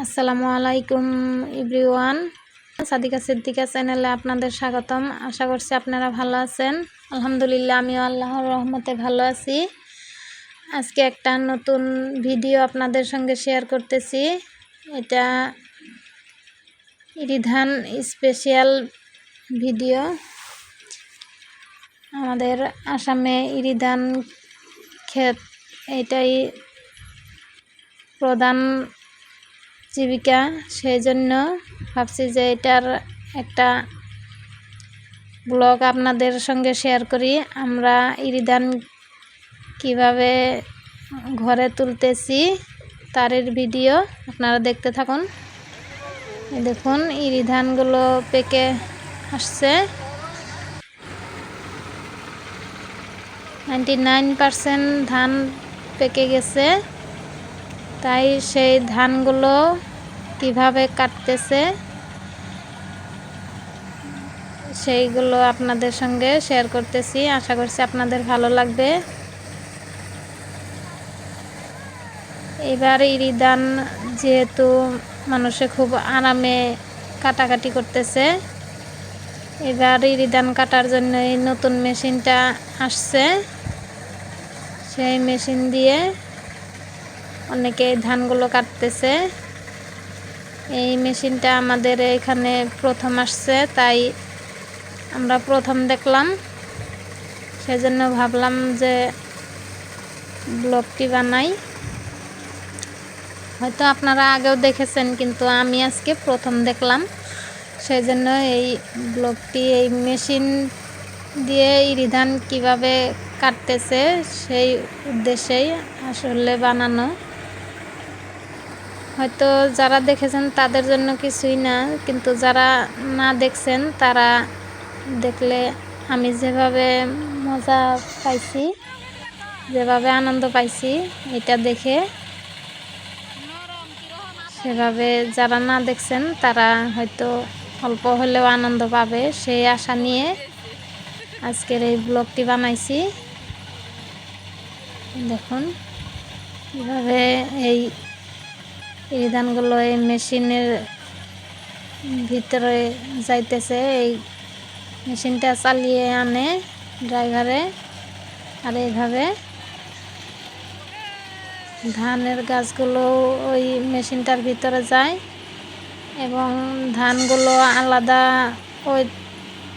আসসালামু আলাইকুম ইব্রিওয়ান সাদিকা সিদ্দিকা চ্যানেলে আপনাদের স্বাগতম। আশা করছি আপনারা ভালো আছেন। আলহামদুলিল্লাহ, আমিও আল্লাহর রহমতে ভালো আছি। আজকে একটা নতুন ভিডিও আপনাদের সঙ্গে শেয়ার করতেছি। এটা ইরিধান স্পেশাল ভিডিও। আমাদের আসামে ইরিধান ক্ষেত, এটাই প্রধান জীবিকা সেই জন্য ভাবছি যে এটার একটা ব্লগ আপনাদের সঙ্গে শেয়ার করি। আমরা ইরিধান কীভাবে ঘরে তুলতেছি তারের ভিডিও আপনারা দেখতে থাকুন। দেখুন ইরি ধানগুলো পেকে আসছে। নাইনটি নাইন পারসেন্ট ধান পেকে গেছে। তাই সেই ধানগুলো কীভাবে কাটতেছে, সেইগুলো আপনাদের সঙ্গে শেয়ার করতেছি। আশা করছি আপনাদের ভালো লাগবে। এবার ইরিদান যেহেতু মানুষে খুব আরামে কাটাকাটি করতেছে, এবার ইরিদান কাটার জন্য এই নতুন মেশিনটা আসছে। সেই মেশিন দিয়ে অনেকে ধানগুলো কাটতেছে। এই মেশিনটা আমাদের এখানে প্রথম আসছে, তাই আমরা প্রথম দেখলাম। সেজন্য ভাবলাম যে ব্লগটি বানাই। হয়তো আপনারা আগেও দেখেছেন, কিন্তু আমি আজকে প্রথম দেখলাম। সেই জন্য এই ব্লগটি, এই মেশিন দিয়ে ইরিধান কীভাবে কাটতেছে, সেই উদ্দেশ্যেই আসলে বানানো। হয়তো যারা দেখেছেন তাদের জন্য কিছুই না, কিন্তু যারা না দেখছেন তারা দেখলে আমি যেভাবে মজা পাইছি, যেভাবে আনন্দ পাইছি, এটা দেখে সেভাবে যারা না দেখছেন তারা হয়তো অল্প হলেও আনন্দ পাবে। সেই আশা নিয়ে আজকের এই ব্লগটি বানাইছি। দেখুন, কীভাবে এই এই ধানগুলো এই মেশিনের ভিতরে যাইতেছে, এই মেশিনটা চালিয়ে আনে ড্রাইভারে আর এইভাবে ধানের গাছগুলো ওই মেশিনটার ভিতরে যায় এবং ধানগুলো আলাদা ওই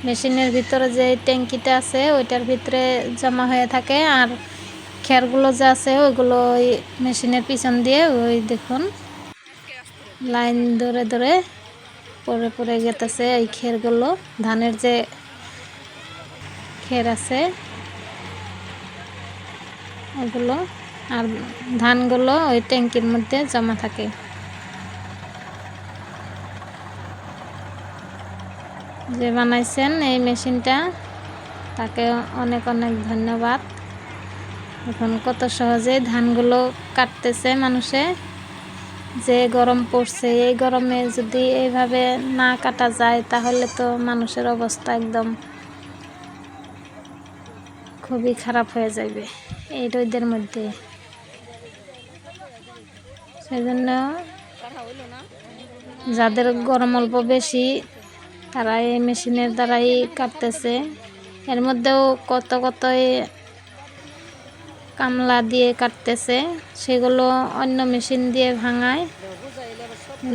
মেশিনের ভিতরে যে ট্যাঙ্কিটা আছে ওইটার ভিতরে জমা হয়ে থাকে আর খেরগুলো যে আছে ওইগুলো ওই মেশিনের পিছন দিয়ে ওই দেখুন লাইন ধরে ধরে পরে পরে গেতেছে, এই খেরগুলো, ধানের যে খের আছে, ওগুলো, আর ধানগুলো ওই ট্যাঙ্কির মধ্যে জমা থাকে। যে বানাইছেন এই মেশিনটা, তাকে অনেক অনেক ধন্যবাদ। এখন কত সহজে ধানগুলো কাটতেছে মানুষে। যে গরম পড়ছে, এই গরমে যদি এইভাবে না কাটা যায়, তাহলে তো মানুষের অবস্থা একদম খুবই খারাপ হয়ে যাবে এই রোদের মধ্যে। সেজন্য যাদের গরম অল্প বেশি, তারা এই মেশিনের দ্বারাই কাটতেছে। এর মধ্যেও কত কত কামলা দিয়ে কাটতেছে, সেগুলো অন্য মেশিন দিয়ে ভাঙায়।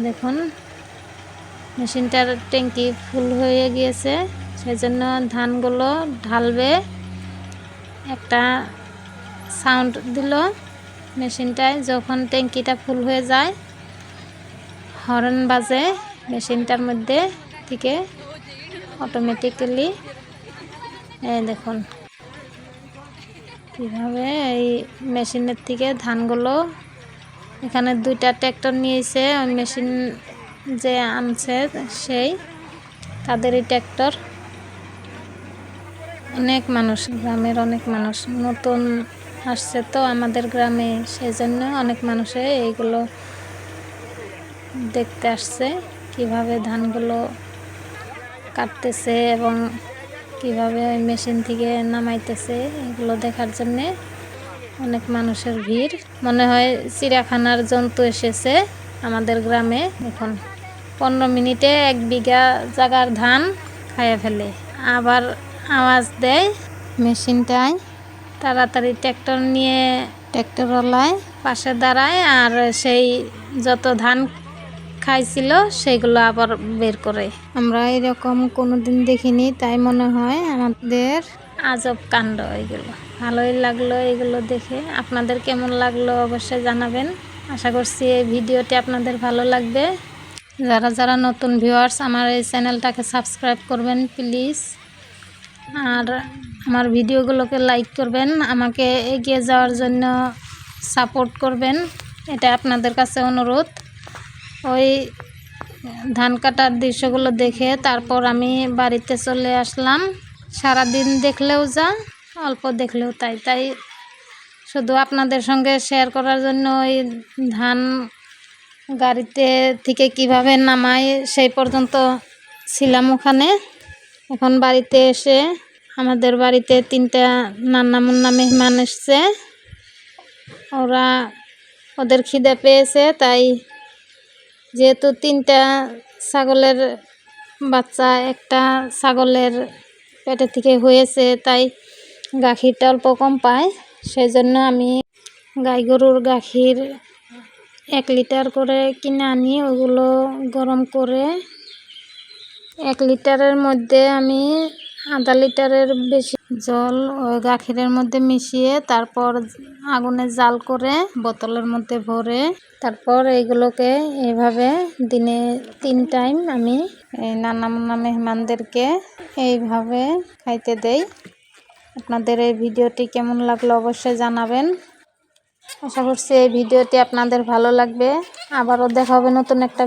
দেখুন, মেশিনটার ট্যাঙ্কি ফুল হয়ে গিয়েছে, সেজন্য ধানগুলো ঢালবে। একটা সাউন্ড দিল মেশিনটায়, যখন ট্যাঙ্কিটা ফুল হয়ে যায়, হর্ন বাজে মেশিনটার মধ্যে থেকে অটোমেটিক্যালি দেখুন। কীভাবে এই মেশিনের থেকে ধানগুলো এখানে দুইটা ট্র্যাক্টর নিয়েছে, ওই মেশিন যে আনছে সেই, তাদেরই ট্র্যাক্টর। অনেক মানুষ, গ্রামের অনেক মানুষ নতুন আসছে তো আমাদের গ্রামে সেই জন্য অনেক মানুষে এইগুলো দেখতে আসছে, কীভাবে ধানগুলো কাটতেছে এবং কীভাবে মেশিন থেকে নামাইতেছে, এগুলো দেখার জন্যে অনেক মানুষের ভিড়। মনে হয় চিড়িয়াখানার জন্তু এসেছে আমাদের গ্রামে। এখন পনেরো মিনিটে এক বিঘা জাগার ধান খাইয়ে ফেলে। আবার আওয়াজ দেয় মেশিনটায় তাড়াতাড়ি ট্র্যাক্টর নিয়ে ট্র্যাক্টরওয়ালায় পাশে দাঁড়ায় আর সেই যত ধান খাইছিল সেগুলো আবার বের করে। আমরা এরকম কোনো দিন দেখিনি তাই মনে হয় আমাদের আজব কাণ্ড এগুলো। ভালোই লাগল এগুলো দেখে। আপনাদের কেমন লাগল অবশ্যই জানাবেন। আশা করছি এই ভিডিওটি আপনাদের ভালো লাগবে। যারা যারা নতুন ভিউয়ার্স আমার এই চ্যানেলটাকে সাবস্ক্রাইব করবেন প্লিজ আর আমার ভিডিওগুলোকে লাইক করবেন আমাকে এগিয়ে যাওয়ার জন্য সাপোর্ট করবেন। এটা আপনাদের কাছে অনুরোধ। ওই ধান কাটার দৃশ্যগুলো দেখে তারপর আমি বাড়িতে চলে আসলাম। সারাদিন দেখলেও যা, অল্প দেখলেও তাই। তাই শুধু আপনাদের সঙ্গে শেয়ার করার জন্য ওই ধান গাড়িতে থেকে কীভাবে নামাই সেই পর্যন্ত ছিলাম ওখানে। এখন বাড়িতে এসে আমাদের বাড়িতে তিনটা নান্না মুন্না মেহমান এসছে। ওরা ওদের খিদে পেয়েছে, তাই যেহেতু তিনটা ছাগলের বাচ্চা, একটা ছাগলের পেটে থেকে হয়েছে, তাই গাখীরটা অল্প কম পায়। সেই জন্য আমি গাই গরুর গাখীর এক লিটার করে কিনে আনি, ওগুলো গরম করে এক লিটারের মধ্যে আমি আধা লিটারের বেশি জল ওই গাখীরের মধ্যে মিশিয়ে তারপর আগুনে জাল করে বোতলের মধ্যে ভরে তারপর এইগুলোকে এইভাবে দিনে তিন টাইম আমি নানা মুন্না মেহমানদেরকে এইভাবে খাইতে দেই। আপনাদের এই ভিডিওটি কেমন লাগল অবশ্যই জানাবেন। আশা করছি এই ভিডিওটি আপনাদের ভালো লাগবে। আবারও দেখা হবে নতুন একটা